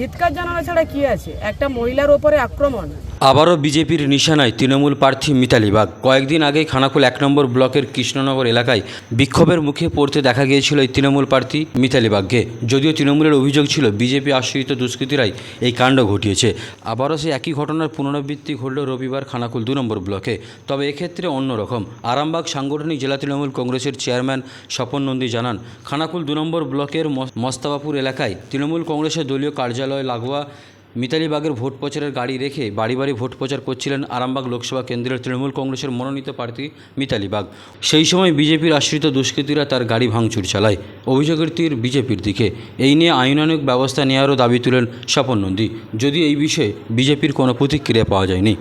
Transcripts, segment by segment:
ধিৎকার জানানো ছাড়া কি আছে? একটা মহিলার ওপরে আক্রমণ। আবারও বিজেপির নিশানায় তৃণমূল প্রার্থী মিতালি বাগ। কয়েকদিন আগেই খানাকুল এক নম্বর ব্লকের কৃষ্ণনগর এলাকায় বিক্ষোভের মুখে পড়তে দেখা গিয়েছিল এই তৃণমূল প্রার্থী মিতালি বাগকে। যদিও তৃণমূলের অভিযোগ ছিল, বিজেপি আশ্রিত দুষ্কৃতীরাই এই কাণ্ড ঘটিয়েছে। আবারও সেই একই ঘটনার পুনরাবৃত্তি ঘটল রবিবার খানাকুল দু নম্বর ব্লকে। তবে এক্ষেত্রে অন্যরকম। আরামবাগ সাংগঠনিক জেলা তৃণমূল কংগ্রেসের চেয়ারম্যান স্বপন নন্দী জানান, খানাকুল দু নম্বর ব্লকের মস- মস্তাবাপুর এলাকায় তৃণমূল কংগ্রেসের দলীয় কার্যালয় লাগোয়া মিতালি বাগের ভোট প্রচারের গাড়ি রেখে বাড়ি বাড়ি ভোট প্রচার করছিলেন আরামবাগ লোকসভা কেন্দ্রের তৃণমূল কংগ্রেসের মনোনীত প্রার্থী মিতালি বাগ। সেই সময় বিজেপির আশ্রিত দুষ্কৃতীরা তার গাড়ি ভাঙচুর চালায়। অভিযোগের তীর বিজেপির দিকে। এই নিয়ে আইনানুক ব্যবস্থা নেওয়ারও দাবি তুলেন স্বপন নন্দী। যদি এই বিষয়ে বিজেপির কোনো প্রতিক্রিয়া পাওয়া যায়নি।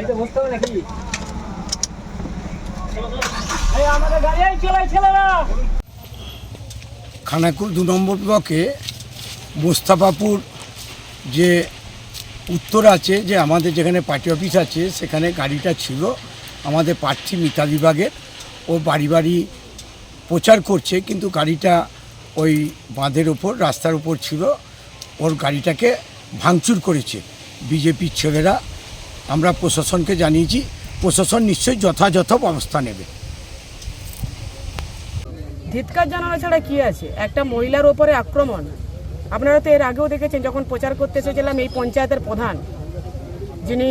গাড়িতে বসতে হবে নাকি? আমাদের গাড়ি ছেলেরা। খানাকুল দু নম্বর ব্লকে মোস্তাফাপুর যে উত্তর আছে, যে আমাদের যেখানে পার্টি অফিস আছে, সেখানে গাড়িটা ছিল। আমাদের প্রার্থী মিতা বিভাগের। ও বাড়ি বাড়ি প্রচার করছে, কিন্তু গাড়িটা ওই বাঁধের ওপর, রাস্তার উপর ছিল। ওর গাড়িটাকে ভাঙচুর করেছে। বিজেপির ছেলেরা আমরা প্রশাসনকে জানিয়েছি প্রশাসন নিশ্চয়ই যথাযথ ব্যবস্থা নেবে। ধিৎকার জানানো ছাড়া কি আছে? একটা মহিলার ওপরে আক্রমণ। আপনারা তো এর আগেও দেখেছেন যখন প্রচার করতে এসেছিলাম এই পঞ্চায়েতের প্রধান যিনি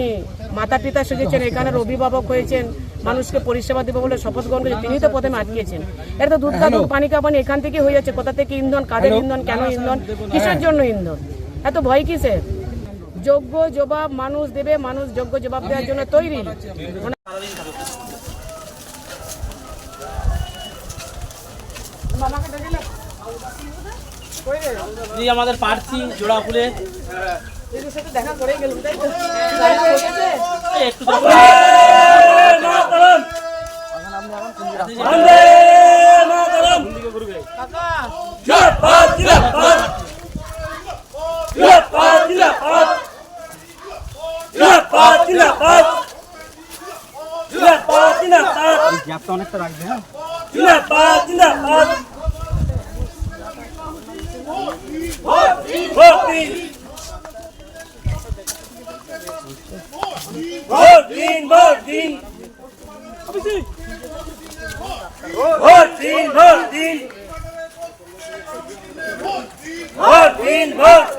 মাতা পিতা সেজেছেন এখানের অভিভাবক হয়েছেন মানুষকে পরিষেবা দেবে বলে শপথ গ্রহণ করেছেন তিনি তো প্রথমে আটকেছেন। এটা তো দুধ কা দুধ পানি কা পানি এখান থেকে হয়ে যাচ্ছে। কোথা থেকে ইন্ধন কাদের ইন্ধন কেন ইন্ধন কিসের জন্য ইন্ধন? এত ভয় কিসের? যোগ্য জবাব মানুষ দেবে মানুষ যোগ্য জবাব দেওয়ার জন্য তৈরি। আমাদের প্রার্থী জোড়া ফুলে। দেখা করে গেল একটু গ্যাপটা অনেকটা রাখবে হ্যাঁ? ভোট দিন ভোট দিন ভোট দিন ভোট।